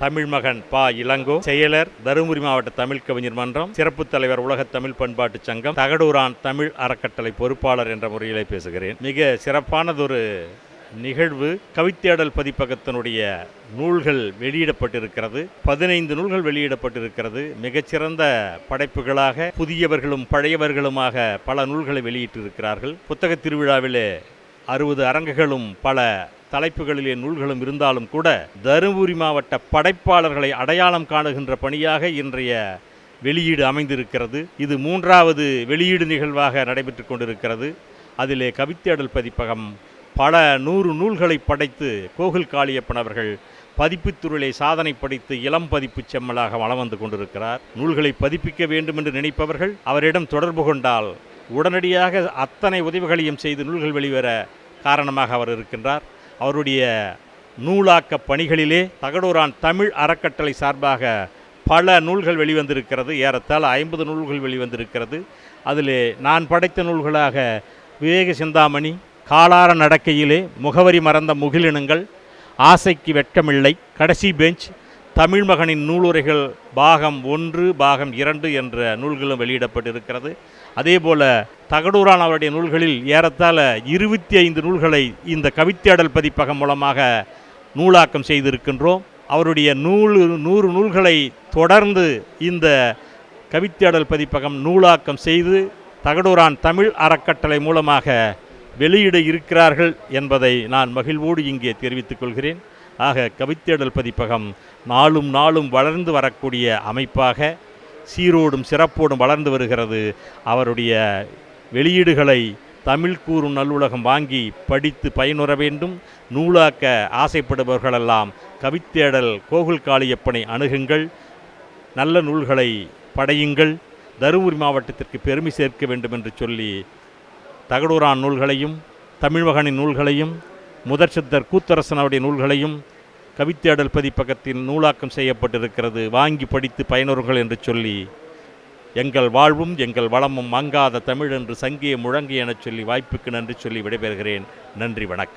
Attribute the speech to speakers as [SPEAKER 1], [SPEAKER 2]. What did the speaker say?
[SPEAKER 1] தமிழ் மகன் பா இளங்கோ செயலர் தருமபுரி மாவட்ட தமிழ் கவிஞர் மன்றம் சிறப்பு தலைவர் உலக தமிழ் பண்பாட்டு சங்கம் தகடூரான் தமிழ் அறக்கட்டளை பொறுப்பாளர் என்ற முறையிலே பேசுகிறேன். மிக சிறப்பானதொரு நிகழ்வு கவித்தேடல் பதிப்பகத்தினுடைய நூல்கள் வெளியிடப்பட்டிருக்கிறது. பதினைந்து நூல்கள் வெளியிடப்பட்டிருக்கிறது. மிகச்சிறந்த படைப்புகளாக புதியவர்களும் பழையவர்களுமாக பல நூல்களை வெளியிட்டிருக்கிறார்கள். புத்தக திருவிழாவிலே அறுபது அரங்குகளும் பல தலைப்புகளிலே நூல்களும் இருந்தாலும் கூட தருமபுரி மாவட்ட படைப்பாளர்களை அடையாளம் காணுகின்ற பணியாக இன்றைய வெளியீடு அமைந்திருக்கிறது. இது மூன்றாவது வெளியீடு நிகழ்வாக நடைபெற்று கொண்டிருக்கிறது. அதிலே கவித்தேடல் பதிப்பகம் பல நூறு நூல்களை படைத்து கோகுல் காளியப்பன் அவர்கள் பதிப்புத்துறையிலே சாதனை படைத்து இளம் பதிப்பு செம்மலாக வளம் வந்து கொண்டிருக்கிறார். நூல்களை பதிப்பிக்க வேண்டும் என்று நினைப்பவர்கள் அவரிடம் தொடர்பு கொண்டால் உடனடியாக அத்தனை உதவிகளையும் செய்து நூல்கள் வெளிவர காரணமாக அவர் இருக்கின்றார். அவருடைய நூலாக்க பணிகளிலே தகடூரான் தமிழ் அறக்கட்டளை சார்பாக பல நூல்கள் வெளிவந்திருக்கிறது. ஏறத்தாழ ஐம்பது நூல்கள் வெளிவந்திருக்கிறது. அதில் நான் படைத்த நூல்களாக விவேக சிந்தாமணி காலார நடக்கையிலே முகவரி மறந்த முகிலினங்கள் ஆசைக்கு வெட்கமில்லை கடைசி பெஞ்ச் தமிழ் மகனின் நூலுரைகள் பாகம் ஒன்று பாகம் இரண்டு என்ற நூல்களும் வெளியிடப்பட்டிருக்கிறது. அதேபோல தகடூரான் அவருடைய நூல்களில் ஏறத்தாழ இருபத்தி ஐந்து நூல்களை இந்த கவித்தேடல் பதிப்பகம் மூலமாக நூலாக்கம் செய்திருக்கின்றோம். அவருடைய நூல் நூறு நூல்களை தொடர்ந்து இந்த கவித்தேடல் பதிப்பகம் நூலாக்கம் செய்து தகடூரான் தமிழ் அறக்கட்டளை மூலமாக வெளியிட இருக்கிறார்கள் என்பதை நான் மகிழ்வோடு இங்கே தெரிவித்துக் கொள்கிறேன். ஆக கவித்தேடல் பதிப்பகம் நாளும் நாளும் வளர்ந்து வரக்கூடிய அமைப்பாக சீரோடும் சிறப்போடும் வளர்ந்து வருகிறது. அவருடைய வெளியீடுகளை தமிழ் கூறும் நல்லுலகம் வாங்கி படித்து பயனுற வேண்டும். நூலாக்க ஆசைப்படுபவர்களெல்லாம் கவித்தேடல் கோகுல் காளியப்பனை அணுகுங்கள். நல்ல நூல்களை படையுங்கள். தருமபுரி மாவட்டத்திற்கு பெருமை சேர்க்க வேண்டும் என்று சொல்லி தகடூரான் நூல்களையும் தமிழ்மகனின் நூல்களையும் முதற் சித்தர் கூத்தரசனுடைய நூல்களையும் கவித்தேடல் பதிப்பகத்தில் நூலாக்கம் செய்யப்பட்டிருக்கிறது. வாங்கி படித்து பயனுறுங்கள் என்று சொல்லி எங்கள் வாழ்வும் எங்கள் வளமும் மங்காத தமிழ் என்று சங்கிய முழங்கு எனச் சொல்லி வாய்ப்புக்கு நன்றி சொல்லி விடைபெறுகிறேன். நன்றி வணக்கம்.